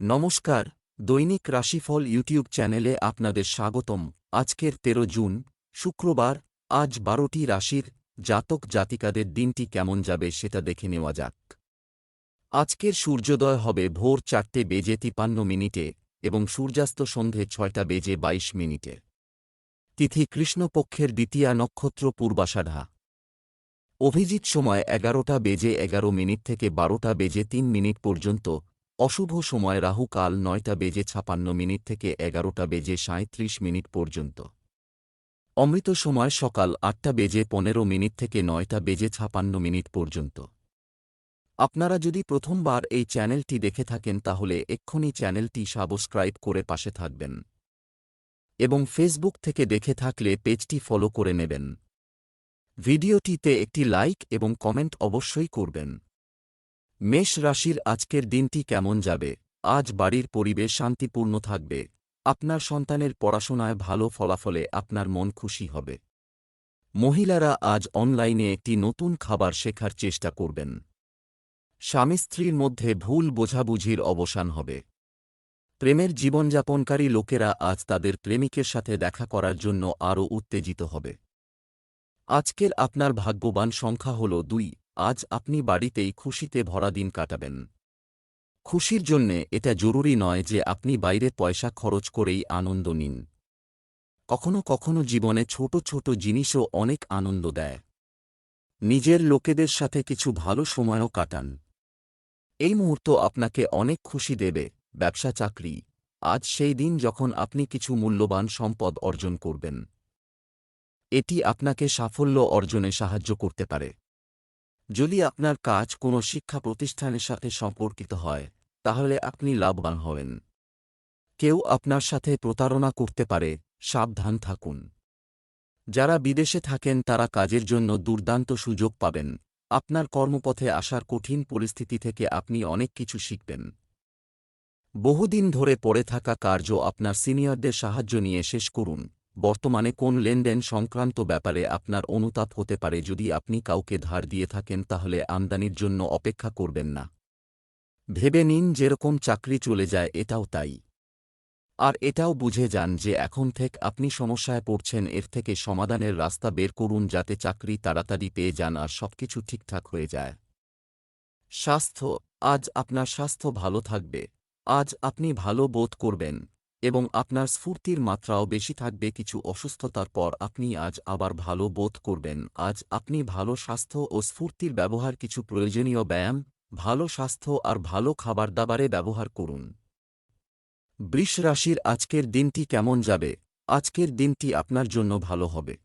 নমস্কার, দৈনিক রাশিফল ইউটিউব চ্যানেলে আপনাদের স্বাগতম। আজকের তেরো জুন, শুক্রবার, আজ বারোটি রাশির জাতক জাতিকাদের দিনটি কেমন যাবে সেটা দেখে নেওয়া যাক। আজকের সূর্যোদয় হবে ভোর চারটে বেজে তিপান্ন মিনিটে এবং সূর্যাস্ত সন্ধে ছয়টা বেজে বাইশ মিনিটে। তিথি কৃষ্ণপক্ষের দ্বিতীয়া নক্ষত্র পূর্বাষাঢ়া। অভিজিৎ সময় এগারোটা বেজে এগারো মিনিট থেকে বারোটা বেজে তিন মিনিট পর্যন্ত অশুভ সময় রাহু কাল নয়টা বেজে ছাপান্ন মিনিট থেকে এগারোটা বেজে সাঁত্রিশ মিনিট পর্যন্ত। অমৃত সময় সকাল আটটা বেজে পনেরো মিনিট থেকে নয়টা বেজে ছাপান্ন মিনিট পর্যন্ত। আপনারা যদি প্রথমবার এই চ্যানেলটি দেখে থাকেন তাহলে এক্ষুনি চ্যানেলটি সাবস্ক্রাইব করে পাশে থাকবেন। এবং ফেসবুক থেকে দেখে থাকলে পেজটি ফলো করে নেবেন। ভিডিওটিতে একটি লাইক এবং কমেন্ট অবশ্যই করবেন। মেষ রাশির আজকের দিনটি কেমন যাবে? আজ বাড়ির পরিবেশ শান্তিপূর্ণ থাকবে। আপনার সন্তানের পড়াশোনায় ভালো ফলাফলে আপনার মন খুশি হবে। মহিলারা আজ অনলাইনে একটি নতুন খাবার শেখার চেষ্টা করবেন। স্বামী স্ত্রীর মধ্যে ভুল বোঝাবুঝির অবসান হবে। প্রেমের জীবনযাপনকারী লোকেরা আজ তাদের প্রেমিকের সাথে দেখা করার জন্য আরও উত্তেজিত হবে। আজকের আপনার ভাগ্যবান সংখ্যা হল দুই। আজ আপনি বাড়িতেই খুশিতে ভরা দিন কাটাবেন। খুশির জন্যে এটা জরুরি নয় যে আপনি বাইরে পয়সা খরচ করেই আনন্দ নিন। কখনো কখনো জীবনে ছোট ছোট জিনিসও অনেক আনন্দ দেয়। নিজের লোকেদের সাথে কিছু ভালো সময়ও কাটান। এই মুহূর্ত আপনাকে অনেক খুশি দেবে, ব্যবসা চাকরি। আজ সেই দিন যখন আপনি কিছু মূল্যবান সম্পদ অর্জন করবেন। এটি আপনাকে সাফল্য অর্জনে সাহায্য করতে পারে। যদি আপনার কাজ কোনো শিক্ষা প্রতিষ্ঠানের সাথে সম্পর্কিত হয়, তাহলে আপনি লাভবান হবেন। কেউ আপনার সাথে প্রতারণা করতে পারে, সাবধান থাকুন। যারা বিদেশে থাকেন, তারা কাজের জন্য দুর্দান্ত সুযোগ পাবেন। আপনার কর্মপথে আসার কঠিন পরিস্থিতি থেকে আপনি অনেক কিছু শিখবেন। বহুদিন ধরে পড়ে থাকা কার্য আপনার সিনিয়রদের সাহায্য নিয়ে শেষ করুন। বর্তমানে কোন লেনদেন সংক্রান্ত ব্যাপারে আপনার অনুতাপ হতে পারে যদি আপনি কাউকে ধার দিয়ে থাকেন তাহলে আমদানির জন্য অপেক্ষা করবেন না। ভেবে নিন যেরকম চাকরি চলে যায় এটাও তাই। আর এটাও বুঝে যান যে এখন থেকে আপনি সমস্যায় পড়ছেন, এর থেকে সমাধানের রাস্তা বের করুন যাতে চাকরি তাড়াতাড়ি পেয়ে যান আর সবকিছু ঠিকঠাক হয়ে যায়। স্বাস্থ্য, আজ আপনার স্বাস্থ্য ভালো থাকবে, আজ আপনি ভালো বোধ করবেন। এবং আপনার স্ফূর্তির মাত্রাও বেশি থাকবে কিছু অসুস্থতার পর আপনি আজ আবার ভালো বোধ করবেন। আজ আপনি ভালো স্বাস্থ্য ও স্ফূর্তির ব্যবহার কিছু প্রয়োজনীয় ব্যায়াম, ভালো স্বাস্থ্য আর ভালো খাবার দাবারে ব্যবহার করুন। বৃষ রাশির আজকের দিনটি কেমন যাবে? আজকের দিনটি আপনার জন্য ভালো হবে।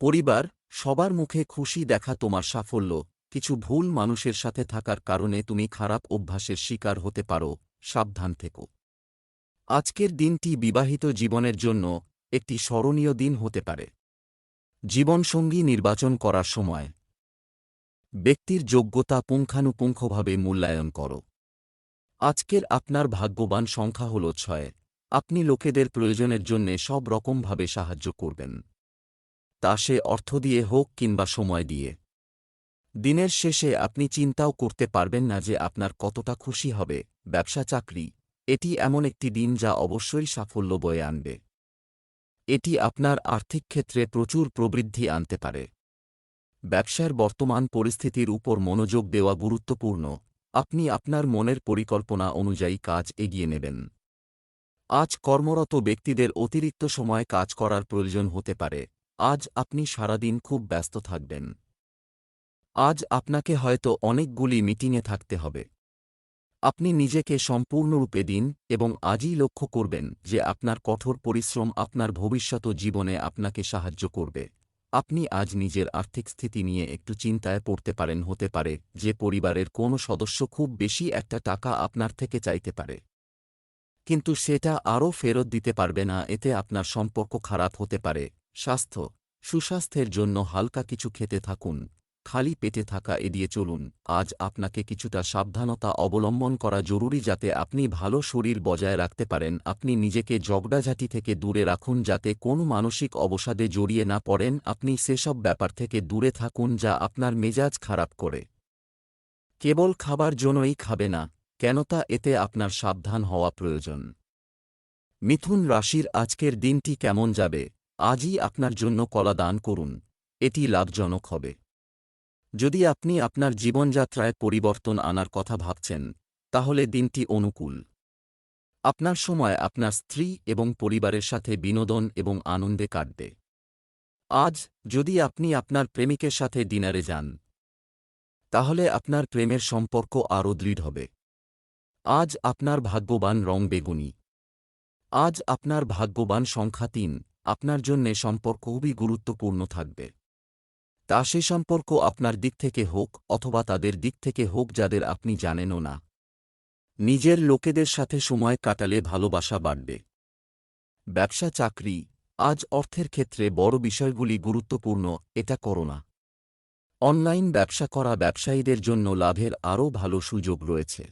পরিবার, সবার মুখে খুশি দেখা তোমার সাফল্য। কিছু ভুল মানুষের সাথে থাকার কারণে তুমি খারাপ অভ্যাসের শিকার হতে পারো। সাবধান থেকো। আজকের দিনটি বিবাহিত জীবনের জন্য একটি স্মরণীয় দিন হতে পারে। জীবনসঙ্গী নির্বাচন করার সময় ব্যক্তির যোগ্যতা পুঙ্খানুপুঙ্খভাবে মূল্যায়ন করো। আজকের আপনার ভাগ্যবান সংখ্যা হল ছয়। আপনি লোকেদের প্রয়োজনের জন্যে সব রকমভাবে সাহায্য করবেন। তা সে অর্থ দিয়ে হোক কিংবা সময় দিয়ে। দিনের শেষে আপনি চিন্তাও করতে পারবেন না যে আপনার কতটা খুশি হবে, ব্যবসা, চাকরি এটি এমন একটি দিন যা অবশ্যই সাফল্য বয়ে আনবে। এটি আপনার আর্থিক ক্ষেত্রে প্রচুর প্রবৃদ্ধি আনতে পারে। ব্যবসার বর্তমান পরিস্থিতির উপর মনোযোগ দেওয়া গুরুত্বপূর্ণ। আপনি আপনার মনের পরিকল্পনা অনুযায়ী কাজ এগিয়ে নেবেন। আজ কর্মরত ব্যক্তিদের অতিরিক্ত সময় কাজ করার প্রয়োজন হতে পারে। আজ আপনি সারাদিন খুব ব্যস্ত থাকবেন। আজ আপনাকে হয়তো অনেকগুলি মিটিংয়ে থাকতে হবে। আপনি নিজেকে সম্পূর্ণরূপে দিন এবং আজই লক্ষ্য করবেন যে আপনার কঠোর পরিশ্রম আপনার ভবিষ্যৎ জীবনে আপনাকে সাহায্য করবে। আপনি আজ নিজের আর্থিক স্থিতি নিয়ে একটু চিন্তায় পড়তে পারেন, হতে পারে যে পরিবারের কোনো সদস্য খুব বেশি একটা টাকা আপনার থেকে চাইতে পারে। কিন্তু সেটা আরও ফেরত দিতে পারবে না, এতে আপনার সম্পর্ক খারাপ হতে পারে। স্বাস্থ্য, সুস্বাস্থ্যের জন্য হালকা কিছু খেতে থাকুন। খালি পেটে থাকা এড়িয়ে চলুন, আজ আপনাকে কিছুটা সাবধানতা অবলম্বন করা জরুরি যাতে আপনি ভালো শরীর বজায় রাখতে পারেন, আপনি নিজেকে জগড়াঝাঁটি থেকে দূরে রাখুন যাতে কোনো মানসিক অবসাদে জড়িয়ে না পড়েন, আপনি সেসব ব্যাপার থেকে দূরে থাকুন যা আপনার মেজাজ খারাপ করে। কেবল খাবার জন্যই খাবে না, কেন তা এতে আপনার সাবধান হওয়া প্রয়োজন। মিথুন রাশির আজকের দিনটি কেমন যাবে? আজই আপনার জন্য কলা দান করুন, এটি লাভজনক হবে। যদি আপনি আপনার জীবনযাত্রায় পরিবর্তন আনার কথা ভাবছেন, তাহলে দিনটি অনুকূল। আপনার সময় আপনার স্ত্রী এবং পরিবারের সাথে বিনোদন এবং আনন্দে কাটবে। আজ, যদি আপনি আপনার প্রেমিকের সাথে ডিনারে যান, তাহলে আপনার প্রেমের সম্পর্ক আরও দৃঢ় হবে। আজ আপনার ভাগ্যবান রং বেগুনি। আজ আপনার ভাগ্যবান সংখ্যা তিন। আপনার জন্যে সম্পর্ক খুবই গুরুত্বপূর্ণ থাকবে। তা সে সম্পর্ক আপনার দিক থেকে হোক অথবা তাদের দিক থেকে হোক যাদের আপনি জানেনও না। নিজের লোকেদের সাথে সময় কাটালে ভালোবাসা বাড়বে। ব্যবসা, চাকরি, আজ অর্থের ক্ষেত্রে বড় বিষয়গুলি গুরুত্বপূর্ণ, এটা করো না। অনলাইন ব্যবসা করা ব্যবসায়ীদের জন্য লাভের আরও ভালো সুযোগ রয়েছে।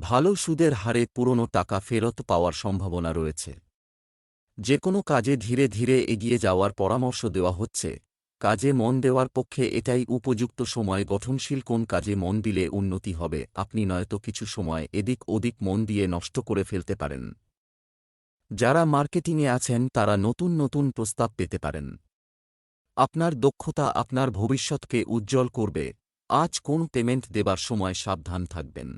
ভালো সুদের হারে পুরনো টাকা ফেরত পাওয়ার সম্ভাবনা রয়েছে। যে কোনো কাজে ধীরে ধীরে এগিয়ে যাওয়ার পরামর্শ দেওয়া হচ্ছে। কাজে মন দেওয়ার পক্ষে এটাই উপযুক্ত সময়, গঠনশীল কোন কাজে মন দিলে উন্নতি হবে, আপনি নয়তো কিছু সময় এদিক ওদিক মন দিয়ে নষ্ট করে ফেলতে পারেন। যারা মার্কেটিংয়ে আছেন, তারা নতুন নতুন প্রস্তাব পেতে পারেন। আপনার দক্ষতা আপনার ভবিষ্যৎকে উজ্জ্বল করবে। আজ কোন পেমেন্ট দেবার সময় সাবধান থাকবেন।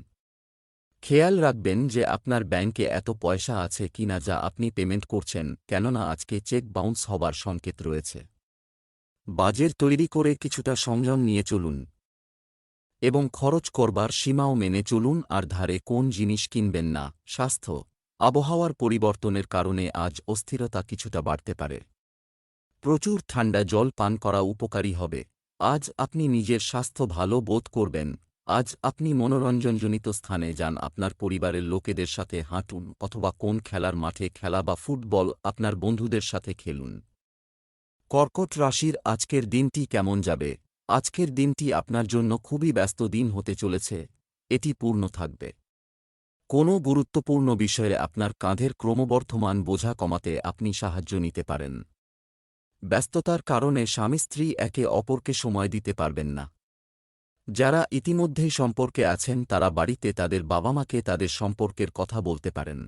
খেয়াল রাখবেন যে আপনার ব্যাংকে এত পয়সা আছে কিনা যা আপনি পেমেন্ট করছেন, কেননা আজকে চেক বাউন্স হবার সংকেত রয়েছে। বাজের তৈরি করে কিছুটা সংযম নিয়ে চলুন। এবং খরচ করবার সীমাও মেনে চলুন আর ধারে কোন জিনিস কিনবেন না, স্বাস্থ্য, আবহাওয়ার পরিবর্তনের কারণে আজ অস্থিরতা কিছুটা বাড়তে পারে। প্রচুর ঠান্ডা জল পান করা উপকারী হবে। আজ আপনি নিজের স্বাস্থ্য ভালো বোধ করবেন। আজ আপনি মনোরঞ্জনজনিত স্থানে যান, আপনার পরিবারের লোকেদের সাথে হাঁটুন অথবা কোন খেলার মাঠে খেলা বা ফুটবল আপনার বন্ধুদের সাথে খেলুন। কর্কট রাশির আজকের দিনটি কেমন যাবে? আজকের দিনটি আপনার জন্য খুবই ব্যস্ত দিন হতে চলেছে। এটি পূর্ণ থাকবে। কোনো গুরুত্বপূর্ণ বিষয়ে আপনার কাঁধের ক্রমবর্ধমান বোঝা কমাতে আপনি সাহায্য নিতে পারেন। ব্যস্ততার কারণে স্বামী স্ত্রী একে অপরকে সময় দিতে পারবেন না। যারা ইতিমধ্যেই সম্পর্কে আছেন তারা বাড়িতে তাদের বাবা মাকে তাদের সম্পর্কের কথা বলতে পারেন।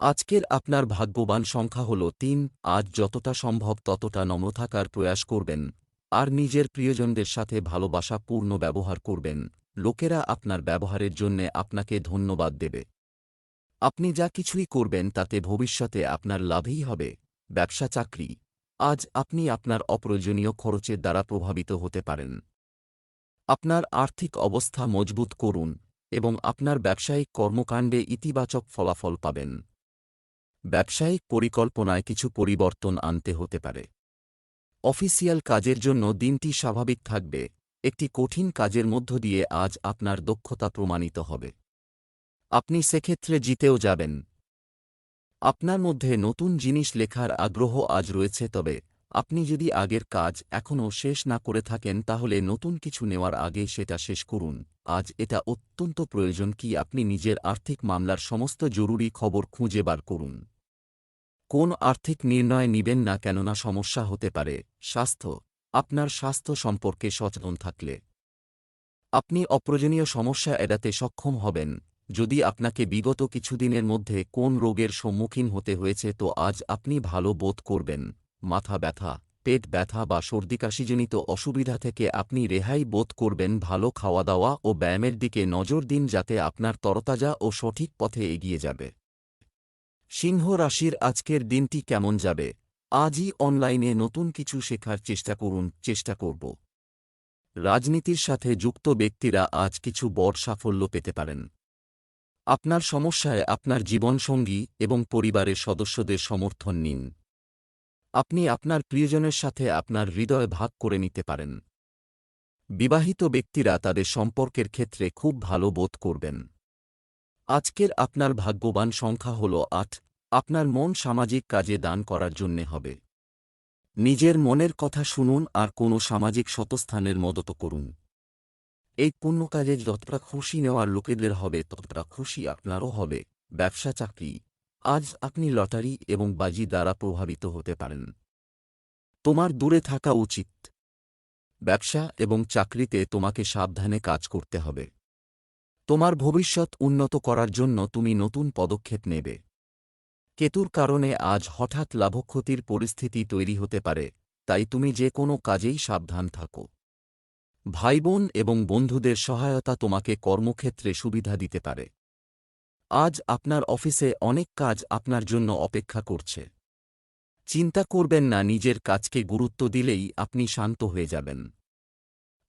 আজকের আপনার ভাগ্যবান সংখ্যা হল তিন, আজ যতটা সম্ভব ততটা নম্র থাকার প্রয়াস করবেন, আর নিজের প্রিয়জনদের সাথে ভালোবাসা পূর্ণ ব্যবহার করবেন, লোকেরা আপনার ব্যবহারের জন্যে আপনাকে ধন্যবাদ দেবে। আপনি যা কিছুই করবেন তাতে ভবিষ্যতে আপনার লাভই হবে, ব্যবসা চাকরি, আজ আপনি আপনার অপ্রয়োজনীয় খরচের দ্বারা প্রভাবিত হতে পারেন। আপনার আর্থিক অবস্থা মজবুত করুন এবং আপনার ব্যবসায়িক কর্মকাণ্ডে ইতিবাচক ফলাফল পাবেন। ব্যবসায়িক পরিকল্পনায় কিছু পরিবর্তন আনতে হতে পারে। অফিসিয়াল কাজের জন্য দিনটি স্বাভাবিক থাকবে, একটি কঠিন কাজের মধ্য দিয়ে আজ আপনার দক্ষতা প্রমাণিত হবে। আপনি সেক্ষেত্রে জিতেও যাবেন। আপনার মধ্যে নতুন জিনিস লেখার আগ্রহ আজ রয়েছে, তবে আপনি যদি আগের কাজ এখনও শেষ না করে থাকেন, তাহলে নতুন কিছু নেওয়ার আগে সেটা শেষ করুন। আজ এটা অত্যন্ত প্রয়োজন কি আপনি নিজের আর্থিক মামলার সমস্ত জরুরি খবর খুঁজে বার করুন। কোন আর্থিক নির্ণয় নিবেন না কেননা সমস্যা হতে পারে। স্বাস্থ্য, আপনার স্বাস্থ্য সম্পর্কে সচেতন থাকলে। আপনি অপ্রয়োজনীয় সমস্যা এড়াতে সক্ষম হবেন। যদি আপনাকে বিগত কিছুদিনের মধ্যে কোন রোগের সম্মুখীন হতে হয়েছে তো আজ আপনি ভালো বোধ করবেন। মাথা ব্যথা, পেট ব্যথা বা সর্দিকাশিজনিত অসুবিধা থেকে আপনি রেহাই বোধ করবেন ভালো খাওয়া দাওয়া ও ব্যায়ামের দিকে নজর দিন যাতে আপনার তরতাজা ও সঠিক পথে এগিয়ে যাবে। সিংহ রাশির আজকের দিনটি কেমন যাবে? আজই অনলাইনে নতুন কিছু শেখার চেষ্টা করুন, চেষ্টা করব। রাজনীতির সাথে যুক্ত ব্যক্তিরা আজ কিছু বড় সাফল্য পেতে পারেন। আপনার সমস্যায় আপনার জীবনসঙ্গী এবং পরিবারের সদস্যদের সমর্থন নিন। আপনি আপনার প্রিয়জনের সাথে আপনার হৃদয় ভাগ করে নিতে পারেন। বিবাহিত ব্যক্তিরা তাদের সম্পর্কের ক্ষেত্রে খুব ভালো বোধ করবেন। আজকের আপনার ভাগ্যবান সংখ্যা হল আট, আপনার মন সামাজিক কাজে দান করার জন্যে হবে। নিজের মনের কথা শুনুন আর কোনো সামাজিক শতস্থানের মদত করুন। এই পুণ্য কাজে যতটা খুশি নেওয়ার লোকেদের হবে, ততটা খুশি আপনারও হবে। ব্যবসা, চাকরি, আজ আপনি লটারি এবং বাজি দ্বারা প্রভাবিত হতে পারেন। তোমার দূরে থাকা উচিত। ব্যবসা এবং চাকরিতে তোমাকে সাবধানে কাজ করতে হবে। তোমার ভবিষ্যৎ উন্নত করার জন্য তুমি নতুন পদক্ষেপ নেবে। কেতুর কারণে আজ হঠাৎ লাভক্ষতির পরিস্থিতি তৈরি হতে পারে, তাই তুমি যে কোনো কাজেই সাবধান থাকো। ভাইবোন এবং বন্ধুদের সহায়তা তোমাকে কর্মক্ষেত্রে সুবিধা দিতে পারে। আজ আপনার অফিসে অনেক কাজ আপনার জন্য অপেক্ষা করছে। চিন্তা করবেন না, নিজের কাজকে গুরুত্ব দিলেই আপনি শান্ত হয়ে যাবেন।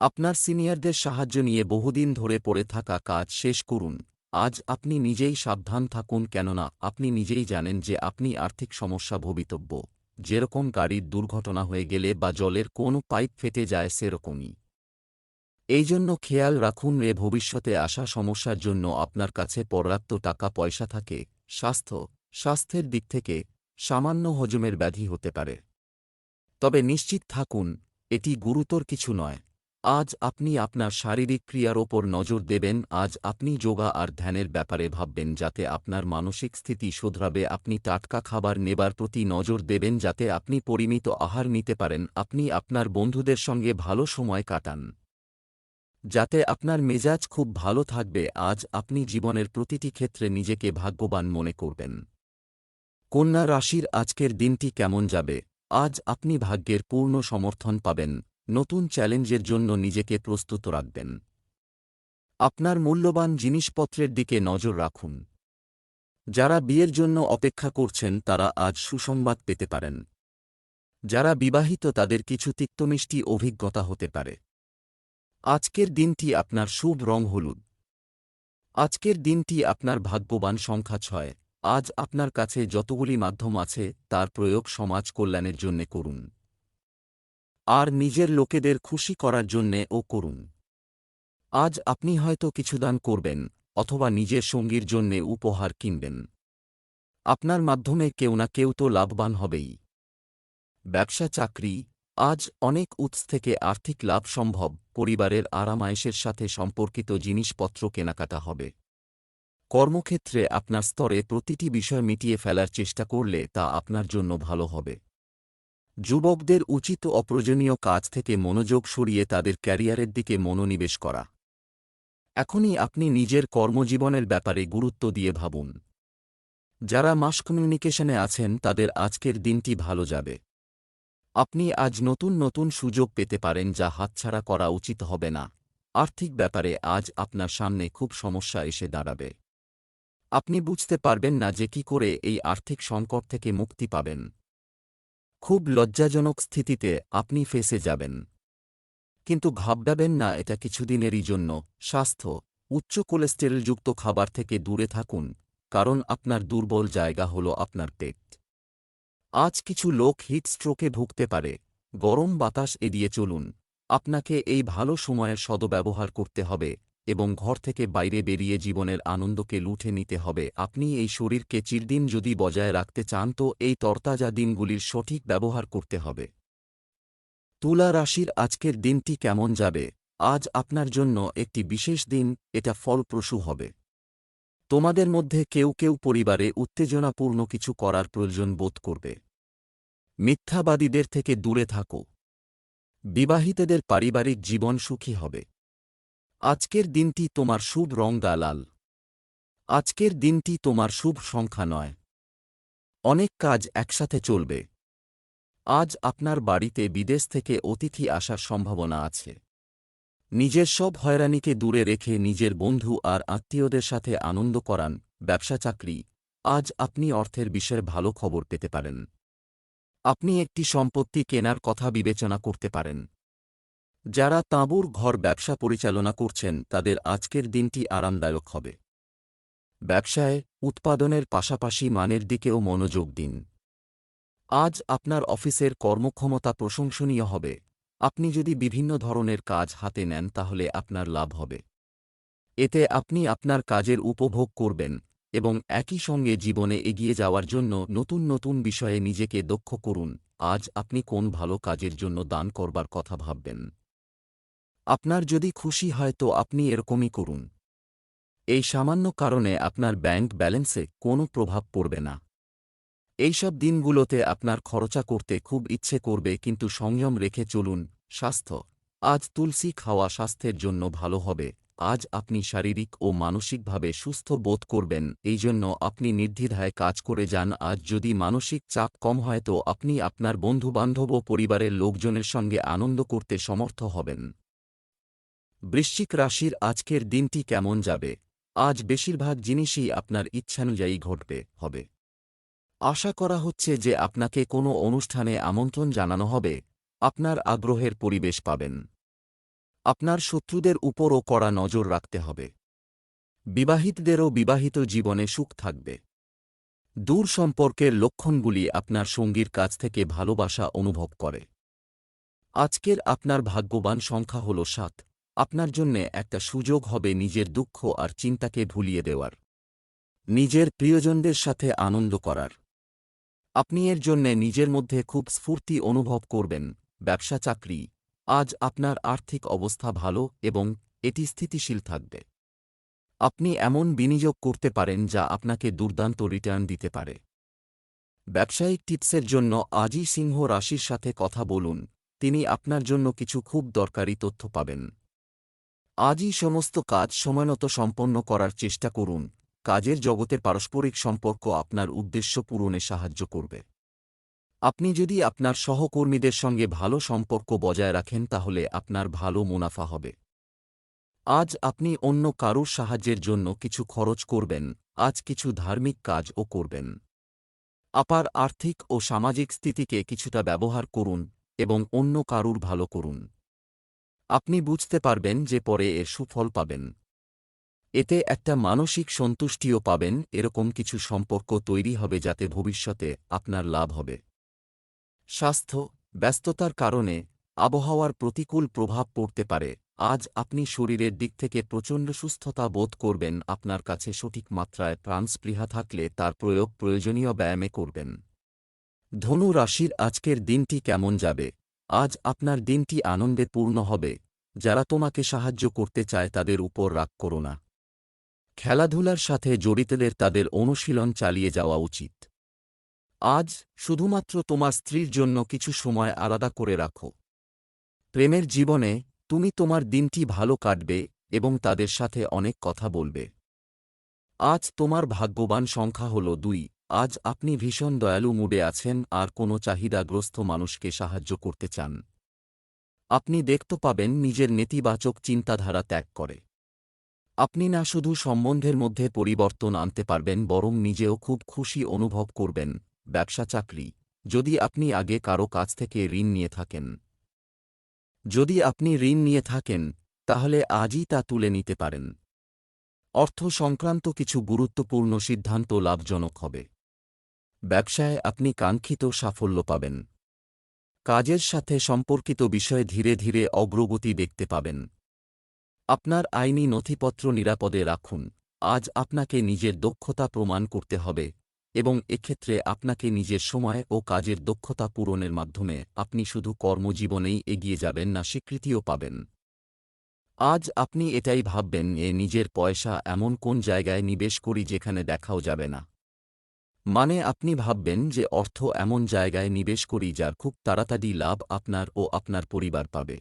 আপনার সিনিয়রদের সাহায্য নিয়ে বহুদিন ধরে পড়ে থাকা কাজ শেষ করুন। আজ আপনি নিজেই সাবধান থাকুন কেননা আপনি নিজেই জানেন যে আপনি আর্থিক সমস্যা ভবিতব্য। যেরকম গাড়ির দুর্ঘটনা হয়ে গেলে বা জলের কোনো পাইপ ফেটে যায় সেরকমই। এই জন্য খেয়াল রাখুন রে ভবিষ্যতে আসা সমস্যার জন্য আপনার কাছে পর্যাপ্ত টাকা পয়সা থাকে। স্বাস্থ্য, স্বাস্থ্যের দিক থেকে সামান্য হজমের ব্যাধি হতে পারে। তবে নিশ্চিত থাকুন, এটি গুরুতর কিছু নয়। আজ আপনি আপনার শারীরিক ক্রিয়ার ওপর নজর দেবেন, আজ আপনি যোগা আর ধ্যানের ব্যাপারে ভাববেন যাতে আপনার মানসিক স্থিতি শোধরাবে, আপনি টাটকা খাবার নেবার প্রতি নজর দেবেন যাতে আপনি পরিমিত আহার নিতে পারেন, আপনি আপনার বন্ধুদের সঙ্গে ভালো সময় কাটান। যাতে আপনার মেজাজ খুব ভালো থাকবে, আজ আপনি জীবনের প্রতিটি ক্ষেত্রে নিজেকে ভাগ্যবান মনে করবেন। কন্যা রাশির আজকের দিনটি কেমন যাবে? আজ আপনি ভাগ্যের পূর্ণ সমর্থন পাবেন। নতুন চ্যালেঞ্জের জন্য নিজেকে প্রস্তুত রাখবেন। আপনার মূল্যবান জিনিসপত্রের দিকে নজর রাখুন। যারা বিয়ের জন্য অপেক্ষা করছেন, তারা আজ সুসংবাদ পেতে পারেন। যারা বিবাহিত, তাদের কিছু তিক্তমিষ্টি অভিজ্ঞতা হতে পারে। আজকের দিনটি আপনার শুভ রং হলুদ। আজকের দিনটি আপনার ভাগ্যবান সংখ্যা ছয়। আজ আপনার কাছে যতগুলি মাধ্যম আছে, তার প্রয়োগ সমাজ কল্যাণের জন্যে করুন। আর নিজের লোকেদের খুশি করার জন্যে ও করুন। আজ আপনি হয়তো কিছু দান করবেন, অথবা নিজের সঙ্গীর জন্যে উপহার কিনবেন। আপনার মাধ্যমে কেউ না কেউ তো লাভবান হবেই। ব্যবসা চাকরি, আজ অনেক উৎস থেকে আর্থিক লাভ সম্ভব, পরিবারের আরামায়েশের সাথে সম্পর্কিত জিনিসপত্র কেনাকাটা হবে। কর্মক্ষেত্রে আপনার স্তরে প্রতিটি বিষয় মিটিয়ে ফেলার চেষ্টা করলে তা আপনার জন্য ভালো হবে। যুবকদের উচিত অপ্রয়োজনীয় কাজ থেকে মনোযোগ সরিয়ে তাদের ক্যারিয়ারের দিকে মনোনিবেশ করা। এখনই আপনি নিজের কর্মজীবনের ব্যাপারে গুরুত্ব দিয়ে ভাবুন। যারা মাস কমিউনিকেশনে আছেন, তাদের আজকের দিনটি ভালো যাবে। আপনি আজ নতুন নতুন সুযোগ পেতে পারেন যা হাতছাড়া করা উচিত হবে না। আর্থিক ব্যাপারে আজ আপনার সামনে খুব সমস্যা এসে দাঁড়াবে। আপনি বুঝতে পারবেন না যে কি করে এই আর্থিক সংকট থেকে মুক্তি পাবেন। খুব লজ্জাজনক স্থিতিতে আপনি ফেসে যাবেন। কিন্তু ঘাবড়াবেন না, এটা কিছুদিনেরই জন্য। স্বাস্থ্য, উচ্চ কোলেস্টেরলযুক্ত খাবার থেকে দূরে থাকুন, কারণ আপনার দুর্বল জায়গা হল আপনার পেট। আজ কিছু লোক হিট স্ট্রোকে ভুগতে পারে। গরম বাতাস এড়িয়ে চলুন। আপনাকে এই ভালো সময়ের সদব্যবহার করতে হবে। এবং ঘর থেকে বাইরে বেরিয়ে জীবনের আনন্দকে লুঠে নিতে হবে। আপনি এই শরীরকে চিরদিন যদি বজায় রাখতে চান, তো এই তরতাজা দিনগুলির সঠিক ব্যবহার করতে হবে। তুলা রাশির আজকের দিনটি কেমন যাবে? আজ আপনার জন্য একটি বিশেষ দিন, এটা ফলপ্রসূ হবে। তোমাদের মধ্যে কেউ কেউ পরিবারে উত্তেজনাপূর্ণ কিছু করার প্রয়োজন বোধ করবে। মিথ্যাবাদীদের থেকে দূরে থাকো। বিবাহিতদের পারিবারিক জীবন সুখী হবে। আজকের দিনটি তোমার শুভ রং দালাল। আজকের দিনটি তোমার শুভ সংখ্যা নয়। অনেক কাজ একসাথে চলবে। আজ আপনার বাড়িতে বিদেশ থেকে অতিথি আসার সম্ভাবনা আছে। নিজের সব হয়রানিকে দূরে রেখে নিজের বন্ধু আর আত্মীয়দের সাথে আনন্দ করান, ব্যবসা চাকরি। আজ আপনি অর্থের বিষয়ে ভালো খবর পেতে পারেন। আপনি একটি সম্পত্তি কেনার কথা বিবেচনা করতে পারেন। যারা তাঁবুর ঘর ব্যবসা পরিচালনা করছেন, তাদের আজকের দিনটি আরামদায়ক হবে। ব্যবসায়, উৎপাদনের পাশাপাশি মানের দিকেও মনোযোগ দিন। আজ আপনার অফিসের কর্মক্ষমতা প্রশংসনীয় হবে। আপনি যদি বিভিন্ন ধরনের কাজ হাতে নেন, তাহলে আপনার লাভ হবে। এতে আপনি আপনার কাজের উপভোগ করবেন এবং একই সঙ্গে জীবনে এগিয়ে যাওয়ার জন্য নতুন নতুন বিষয়ে নিজেকে দক্ষ করুন। আজ আপনি কোন ভালো কাজের জন্য দান করবার কথা ভাববেন? আপনার যদি খুশি হয় তো আপনি এরকমই করুন। এই সামান্য কারণে আপনার ব্যাংক ব্যালেন্সে কোনো প্রভাব পড়বে না। এইসব দিনগুলোতে আপনার খরচা করতে খুব ইচ্ছে করবে কিন্তু সংযম রেখে চলুন, স্বাস্থ্য। আজ তুলসী খাওয়া স্বাস্থ্যের জন্য ভালো হবে, আজ আপনি শারীরিক ও মানসিকভাবে সুস্থ বোধ করবেন এই জন্য আপনি নির্দ্বিধায় কাজ করে যান, আজ যদি মানসিক চাপ কম হয় তো আপনি আপনার বন্ধুবান্ধব ও পরিবারের লোকজনের সঙ্গে আনন্দ করতে সমর্থ হবেন। বৃশ্চিক রাশির আজকের দিনটি কেমন যাবে? আজ বেশিরভাগ জিনিসই আপনার ইচ্ছানুযায়ী ঘটবে, হবে। আশা করা হচ্ছে যে আপনাকে কোনো অনুষ্ঠানে আমন্ত্রণ জানানো হবে, আপনার আগ্রহের পরিবেশ পাবেন। আপনার শত্রুদের উপরও কড়া নজর রাখতে হবে। বিবাহিতদেরও বিবাহিত জীবনে সুখ থাকবে। দূর সম্পর্কের লক্ষণগুলি আপনার সঙ্গীর কাছ থেকে ভালোবাসা অনুভব করে। আজকের আপনার ভাগ্যবান সংখ্যা হল সাত। আপনার জন্যে একটা সুযোগ হবে নিজের দুঃখ আর চিন্তাকে ভুলিয়ে দেওয়ার। নিজের প্রিয়জনদের সাথে আনন্দ করার। আপনি এর জন্যে নিজের মধ্যে খুব স্ফূর্তি অনুভব করবেন, ব্যবসা চাকরি, আজ আপনার আর্থিক অবস্থা ভালো এবং এটি স্থিতিশীল থাকবে। আপনি এমন বিনিয়োগ করতে পারেন যা আপনাকে দুর্দান্ত রিটার্ন দিতে পারে। ব্যবসায়িক টিপসের জন্য আজই সিংহ রাশির সাথে কথা বলুন, তিনি আপনার জন্য কিছু খুব দরকারি তথ্য পাবেন। আজই সমস্ত কাজ সময়মতো সম্পন্ন করার চেষ্টা করুন। কাজের জগতের পারস্পরিক সম্পর্ক আপনার উদ্দেশ্য পূরণে সাহায্য করবে। আপনি যদি আপনার সহকর্মীদের সঙ্গে ভালো সম্পর্ক বজায় রাখেন, তাহলে আপনার ভালো মুনাফা হবে। আজ আপনি অন্য কারুর সাহায্যের জন্য কিছু খরচ করবেন, আজ কিছু ধার্মিক কাজও করবেন। আপার আর্থিক ও সামাজিক স্থিতিকে কিছুটা ব্যবহার করুন এবং অন্য কারুর ভালো করুন। আপনি বুঝতে পারবেন যে পরে এর সুফল পাবেন। এতে একটা মানসিক সন্তুষ্টিও পাবেন, এরকম কিছু সম্পর্ক তৈরি হবে যাতে ভবিষ্যতে আপনার লাভ হবে। স্বাস্থ্য, ব্যস্ততার কারণে আবহাওয়ার প্রতিকূল প্রভাব পড়তে পারে। আজ আপনি শরীরের দিক থেকে প্রচণ্ড সুস্থতা বোধ করবেন, আপনার কাছে সঠিক মাত্রায় প্রাণস্পৃহা থাকলে তার প্রয়োগ প্রয়োজনীয় ব্যায়ামে করবেন। ধনু রাশির আজকের দিনটি কেমন যাবে? আজ আপনার দিনটি আনন্দে পূর্ণ হবে, যারা তোমাকে সাহায্য করতে চায় তাদের উপর রাগ করো না। খেলাধুলার সাথে জড়িতদের তাদের অনুশীলন চালিয়ে যাওয়া উচিত। আজ শুধুমাত্র তোমার স্ত্রীর জন্য কিছু সময় আলাদা করে রাখো। প্রেমের জীবনে তুমি তোমার দিনটি ভালো কাটবে এবং তাদের সাথে অনেক কথা বলবে। আজ তোমার ভাগ্যবান সংখ্যা হল দুই। আজ আপনি ভীষণ দয়ালু মুডে আছেন, আর কোনো চাহিদাগ্রস্ত মানুষকে সাহায্য করতে চান। আপনি দেখতে পাবেন নিজের নেতিবাচক চিন্তাধারা ত্যাগ করে। আপনি না শুধু সম্বন্ধের মধ্যে পরিবর্তন আনতে পারবেন, বরং নিজেও খুব খুশি অনুভব করবেন, ব্যবসা চাকরি, যদি আপনি আগে কারও কাছ থেকে ঋণ নিয়ে থাকেন। যদি আপনি ঋণ নিয়ে থাকেন, তাহলে আজই তা তুলে নিতে পারেন। অর্থ সংক্রান্ত কিছু গুরুত্বপূর্ণ সিদ্ধান্ত লাভজনক হবে। ব্যবসায় আপনি কাঙ্ক্ষিত সাফল্য পাবেন। কাজের সাথে সম্পর্কিত বিষয়ে ধীরে ধীরে অগ্রগতি দেখতে পাবেন। আপনার আইনি নথিপত্র নিরাপদে রাখুন। আজ আপনাকে নিজের দক্ষতা প্রমাণ করতে হবে এবং এক্ষেত্রে আপনাকে নিজের সময় ও কাজের দক্ষতা পূরণের মাধ্যমে আপনি শুধু কর্মজীবনেই এগিয়ে যাবেন না, স্বীকৃতিও পাবেন। আজ আপনি এটাই ভাববেন, এ নিজের পয়সা এমন কোন জায়গায় নিবেশ করি যেখানে দেখাও যাবে না। মানে আপনি ভাববেন যে অর্থ এমন জায়গায় নিবেশ করি যার খুব তাড়াতাড়ি লাভ আপনার ও আপনার পরিবার পাবে।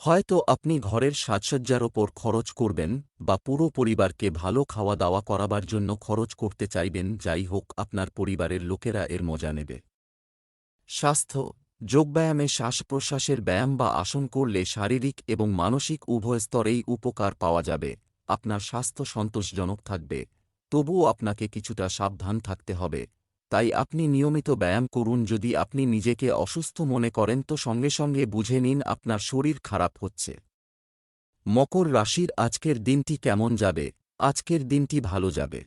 হয়তো আপনি ঘরের সাজসজ্জার ওপর খরচ করবেন বা পুরো পরিবারকে ভালো খাওয়া দাওয়া করাবার জন্য খরচ করতে চাইবেন, যাই হোক আপনার পরিবারের লোকেরা এর মজা নেবে। স্বাস্থ্য, যোগব্যায়ামে শ্বাস প্রশ্বাসের ব্যায়াম বা আসন করলে শারীরিক এবং মানসিক উভয় স্তরেই উপকার পাওয়া যাবে, আপনার স্বাস্থ্য সন্তোষজনক থাকবে। তবুও আপনাকে কিছুটা সাবধান থাকতে হবে। তাই আপনি নিয়মিত ব্যায়াম করুন, যদি আপনি নিজেকে অসুস্থ মনে করেন তো সঙ্গে সঙ্গে বুঝে নিন আপনার শরীর খারাপ হচ্ছে। মকর রাশির আজকের দিনটি কেমন যাবে? আজকের দিনটি ভালো যাবে।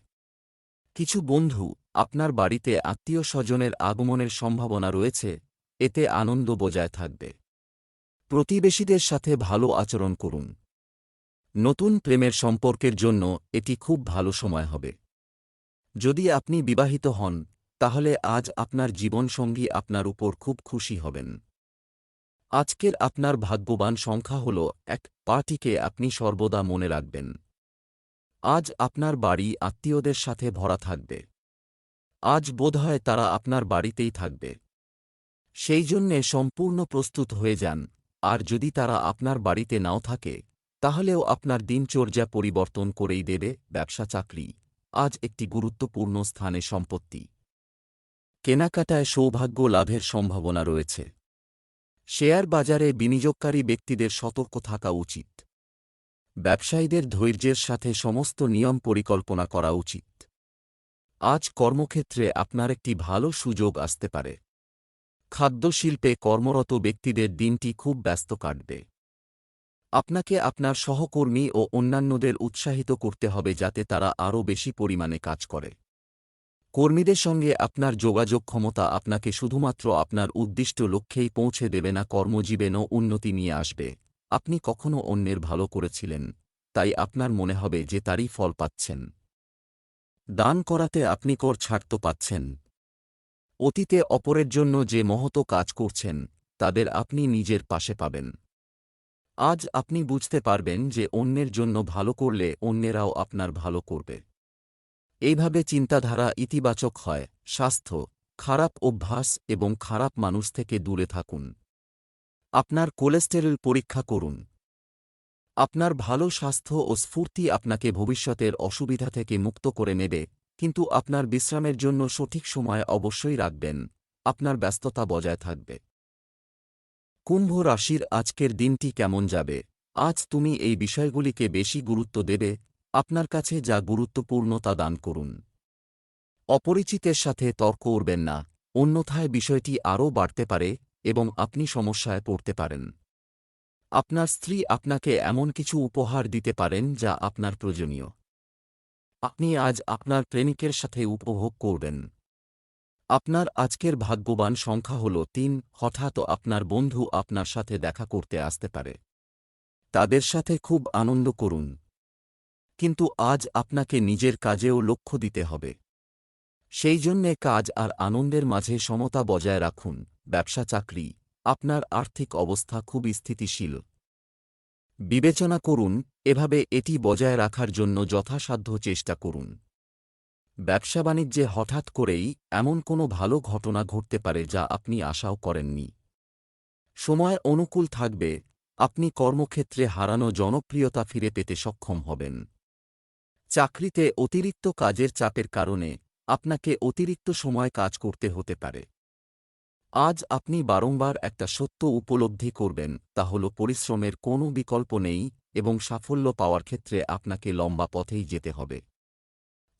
কিছু বন্ধু, আপনার বাড়িতে আত্মীয় স্বজনের আগমনের সম্ভাবনা রয়েছে, এতে আনন্দ বজায় থাকবে। প্রতিবেশীদের সাথে ভালো আচরণ করুন। নতুন প্রেমের সম্পর্কের জন্য এটি খুব ভালো সময় হবে। যদি আপনি বিবাহিত হন, তাহলে আজ আপনার জীবনসঙ্গী আপনার উপর খুব খুশি হবেন। আজকের আপনার ভাগ্যবান সংখ্যা হল এক, পার্টিকে আপনি সর্বদা মনে রাখবেন। আজ আপনার বাড়ি আত্মীয়দের সাথে ভরা থাকবে। আজ বোধহয় তারা আপনার বাড়িতেই থাকবে। সেই জন্যে সম্পূর্ণ প্রস্তুত হয়ে যান, আর যদি তারা আপনার বাড়িতে নাও থাকে তাহলেও আপনার দিনচর্যা পরিবর্তন করেই দেবে ব্যবসা চাকরি। আজ একটি গুরুত্বপূর্ণ স্থানে সম্পত্তি। কেনাকাটায় সৌভাগ্য লাভের সম্ভাবনা রয়েছে। শেয়ার বাজারে বিনিয়োগকারী ব্যক্তিদের সতর্ক থাকা উচিত। ব্যবসায়ীদের ধৈর্যের সাথে সমস্ত নিয়ম পরিকল্পনা করা উচিত। আজ কর্মক্ষেত্রে আপনার একটি ভালো সুযোগ আসতে পারে। খাদ্যশিল্পে কর্মরত ব্যক্তিদের দিনটি খুব ব্যস্ত কাটবে। আপনাকে আপনার সহকর্মী ও অন্যান্যদের উৎসাহিত করতে হবে যাতে তারা আরও বেশি পরিমাণে কাজ করে। কর্মীদের সঙ্গে আপনার যোগাযোগ ক্ষমতা আপনাকে শুধুমাত্র আপনার উদ্দিষ্ট লক্ষ্যেই পৌঁছে দেবে না, কর্মজীবনেও উন্নতি নিয়ে আসবে। আপনি কখনও অন্যের ভালো করেছিলেন, তাই আপনার মনে হবে যে তারই ফল পাচ্ছেন। দান করাতে আপনি কর ছাড় তো পাচ্ছেন। অতীতে অপরের জন্য যে মহত কাজ করছেন, তাদের আপনি নিজের পাশে পাবেন। আজ আপনি বুঝতে পারবেন যে অন্যের জন্য ভালো করলে অন্যেরাও আপনার ভালো করবে। এইভাবে চিন্তাধারা ইতিবাচক হয়, স্বাস্থ্য, খারাপ অভ্যাস এবং খারাপ মানুষ থেকে দূরে থাকুন। আপনার কোলেস্টেরল পরীক্ষা করুন। আপনার ভালো স্বাস্থ্য ও স্ফূর্তি আপনাকে ভবিষ্যতের অসুবিধা থেকে মুক্ত করে নেবে, কিন্তু আপনার বিশ্রামের জন্য সঠিক সময় অবশ্যই রাখবেন, আপনার ব্যস্ততা বজায় থাকবে। কুম্ভ রাশির আজকের দিনটি কেমন যাবে? আজ তুমি এই বিষয়গুলিকে বেশি গুরুত্ব দেবে, আপনার কাছে যা গুরুত্বপূর্ণ তা দান করুন। অপরিচিতের সাথে তর্ক উড়বেন না, অন্যথায় বিষয়টি আরও বাড়তে পারে এবং আপনি সমস্যায় পড়তে পারেন। আপনার স্ত্রী আপনাকে এমন কিছু উপহার দিতে পারেন যা আপনার প্রয়োজনীয়। আপনি আজ আপনার প্রেমিকের সাথে উপভোগ করবেন। আপনার আজকের ভাগ্যবান সংখ্যা হল তিন, হঠাৎ আপনার বন্ধু আপনার সাথে দেখা করতে আসতে পারে। তাদের সাথে খুব আনন্দ করুন। কিন্তু আজ আপনাকে নিজের কাজেও লক্ষ্য দিতে হবে। সেই জন্যে কাজ আর আনন্দের মাঝে সমতা বজায় রাখুন, ব্যবসা, চাকরি, আপনার আর্থিক অবস্থা খুব স্থিতিশীল। বিবেচনা করুন, এভাবে এটি বজায় রাখার জন্য যথাসাধ্য চেষ্টা করুন। ব্যবসা বাণিজ্যে হঠাৎ করেই এমন কোনো ভালো ঘটনা ঘটতে পারে যা আপনি আশাও করেননি। সময় অনুকূল থাকবে, আপনি কর্মক্ষেত্রে হারানো জনপ্রিয়তা ফিরে পেতে সক্ষম হবেন। চাকরিতে অতিরিক্ত কাজের চাপের কারণে আপনাকে অতিরিক্ত সময় কাজ করতে হতে পারে। আজ আপনি বারংবার একটা সত্য উপলব্ধি করবেন, তা হল পরিশ্রমের কোনো বিকল্প নেই এবং সাফল্য পাওয়ার ক্ষেত্রে আপনাকে লম্বা পথেই যেতে হবে।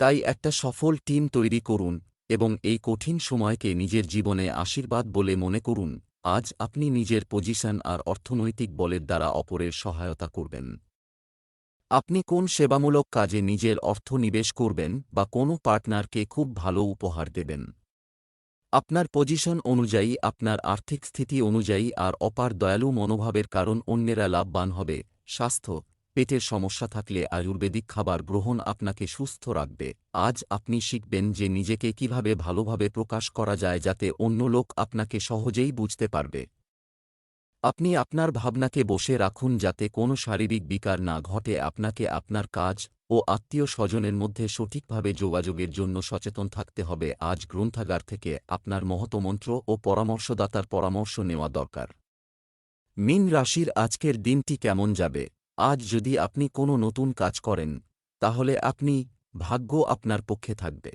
তাই একটা সফল টিম তৈরি করুন এবং এই কঠিন সময়কে নিজের জীবনে আশীর্বাদ বলে মনে করুন। আজ আপনি নিজের পজিশন আর অর্থনৈতিক বলের দ্বারা অপরের সহায়তা করবেন। আপনি কোন সেবামূলক কাজে নিজের অর্থ নিবেশ করবেন বা কোনো পার্টনারকে খুব ভালো উপহার দেবেন? আপনার পজিশন অনুযায়ী, আপনার আর্থিক স্থিতি অনুযায়ী আর অপার দয়ালু মনোভাবের কারণ অন্যেরা লাভবান হবে। স্বাস্থ্য পেটের সমস্যা থাকলে আয়ুর্বেদিক খাবার গ্রহণ আপনাকে সুস্থ রাখবে। আজ আপনি শিখবেন যে নিজেকে কীভাবে ভালোভাবে প্রকাশ করা যায় যাতে অন্য লোক আপনাকে সহজেই বুঝতে পারবে। আপনি আপনার ভাবনাকে বসে রাখুন যাতে কোনো শারীরিক বিকার না ঘটে। আপনাকে আপনার কাজ ও আত্মীয় স্বজনের মধ্যে সঠিকভাবে যোগাযোগের জন্য সচেতন থাকতে হবে। আজ গ্রন্থাগার থেকে আপনার মহতমন্ত্র ও পরামর্শদাতার পরামর্শ নেওয়া দরকার। মিন রাশির আজকের দিনটি কেমন যাবে? আজ যদি আপনি কোনো নতুন কাজ করেন, তাহলে আপনি ভাগ্য আপনার পক্ষে থাকবে।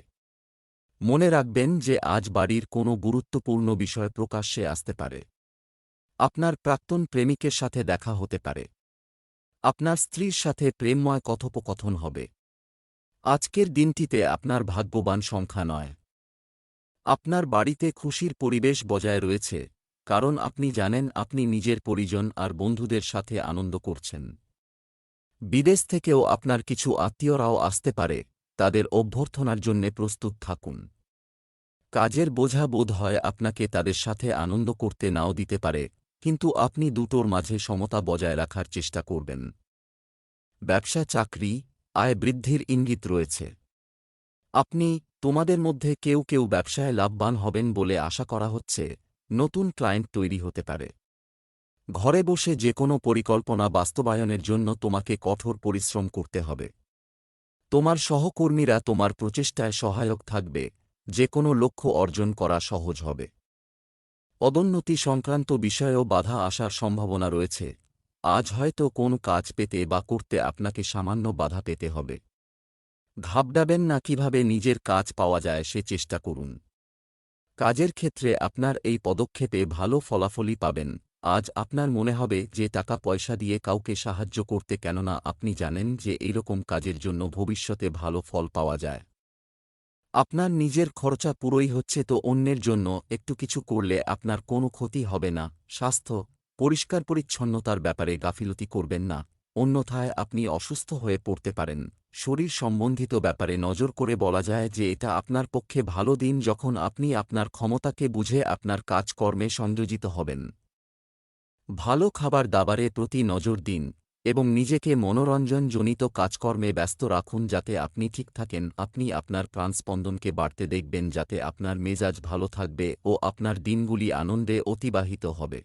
মনে রাখবেন যে আজ বাড়ির কোনো গুরুত্বপূর্ণ বিষয় প্রকাশ্যে আসতে পারে। আপনার প্রাক্তন প্রেমিকের সাথে দেখা হতে পারে। আপনার স্ত্রীর সাথে প্রেমময় কথোপকথন হবে। আজকের দিনটিতে আপনার ভাগ্যবান সংখ্যা নয়। আপনার বাড়িতে খুশির পরিবেশ বজায় রয়েছে, কারণ আপনি জানেন আপনি নিজের পরিজন আর বন্ধুদের সাথে আনন্দ করছেন। বিদেশ থেকেও আপনার কিছু আত্মীয়রাও আসতে পারে, তাদের অভ্যর্থনার জন্যে প্রস্তুত থাকুন। কাজের বোঝা বোধ হয় আপনাকে তাদের সাথে আনন্দ করতে নাও দিতে পারে, কিন্তু আপনি দুটোর মাঝে সমতা বজায় রাখার চেষ্টা করবেন। ব্যবসা চাকরি, আয় বৃদ্ধির ইঙ্গিত রয়েছে। আপনি, তোমাদের মধ্যে কেউ কেউ ব্যবসায় লাভবান হবেন বলে আশা করা হচ্ছে, নতুন ক্লায়েন্ট তৈরি হতে পারে। ঘরে বসে যে কোনো পরিকল্পনা বাস্তবায়নের জন্য তোমাকে কঠোর পরিশ্রম করতে হবে। তোমার সহকর্মীরা তোমার প্রচেষ্টায় সহায়ক থাকবে, যে কোনো লক্ষ্য অর্জন করা সহজ হবে। পদোন্নতি সংক্রান্ত বিষয়েও বাধা আসার সম্ভাবনা রয়েছে। আজ হয়তো কোন কাজ পেতে বা করতে আপনাকে সামান্য বাধা পেতে হবে। ঘাবড়াবেন না কীভাবে নিজের কাজ পাওয়া যায় সে চেষ্টা করুন। কাজের ক্ষেত্রে আপনার এই পদক্ষেপে ভালো ফলাফলই পাবেন। আজ আপনার মনে হবে যে টাকা পয়সা দিয়ে কাউকে সাহায্য করতে কেননা আপনি জানেন যে এইরকম কাজের জন্য ভবিষ্যতে ভালো ফল পাওয়া যায়। আপনার নিজের খরচা পুরোই হচ্ছে তো অন্যের জন্য একটু কিছু করলে আপনার কোনো ক্ষতি হবে না। স্বাস্থ্য, পরিষ্কার পরিচ্ছন্নতার ব্যাপারে গাফিলতি করবেন না। অন্যথায় আপনি অসুস্থ হয়ে পড়তে পারেন। শরীর সম্বন্ধিত ব্যাপারে নজর করে বলা যায় যে এটা আপনার পক্ষে ভালো দিন যখন আপনি আপনার ক্ষমতাকে বুঝে আপনার কাজকর্মে সংযোজিত হবেন। ভালো খাবার দাবারে প্রতি নজর দিন এবং নিজেকে মনোরঞ্জনজনিত কাজকর্মে ব্যস্ত রাখুন যাতে আপনি ঠিক থাকেন, আপনি আপনার প্রাণস্পন্দনকে বাড়তে দেখবেন যাতে আপনার মেজাজ ভালো থাকবে ও আপনার দিনগুলি আনন্দে অতিবাহিত হবে।